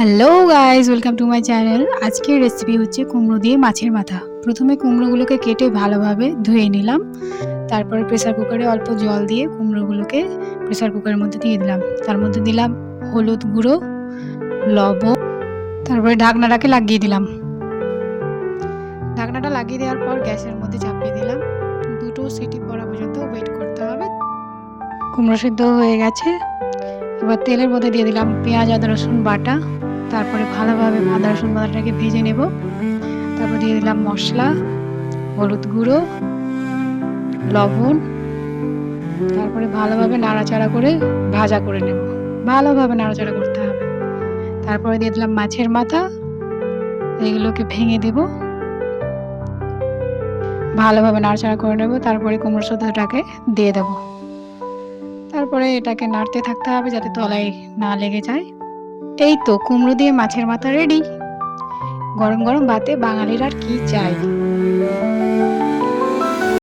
Hello guys welcome to my channel আজকের recipe হচ্ছে কুমড়ো দিয়ে মাছের মাথা। প্রথমে কুমড়োগুলোকে কেটে ভালোভাবে ধুয়ে নিলাম। তারপরে প্রেসার কুকারে অল্প জল দিয়ে কুমড়োগুলোকে প্রেসার কুকারের মধ্যে দিয়ে দিলাম। তার মধ্যে দিলাম হলুদ গুঁড়ো, লবণ, তারপরে ঢাকনাটাকে লাগিয়ে দিলাম। ঢাকনাটা লাগিয়ে দেওয়ার পর গ্যাসের মধ্যে চাপিয়ে দিলাম। দুটো সিটি পড়া পর্যন্ত ওয়েট করতে হবে। কুমড়ো সিদ্ধ হয়ে গেছে। এবার তেলের মধ্যে দিয়ে দিলাম পেঁয়াজ, আদা, রসুন, বাটা। তারপরে ভালোভাবে আদা রসুন বাটাটাকে ভেজে নেব। তারপর দিয়ে দিলাম মশলা, হলুদ গুঁড়ো, লবণ। তারপরে ভালোভাবে নাড়াচাড়া করে ভাজা করে নেব। ভালোভাবে নাড়াচাড়া করতে হবে। তারপরে দিয়ে দিলাম মাছের মাথা। এগুলোকে ভেঙে দেব। ভালোভাবে নাড়াচাড়া করে নেব। তারপরে কুমড়ো শুদ্ধটাকে দিয়ে দেবো। তারপরে এটাকে নাড়তে থাকতে হবে যাতে তলায় না লেগে যায়। এই তো কুমড়ো দিয়ে মাছের মাথা রেডি গরম গরম ভাতে বাঙালির আর কি চাই?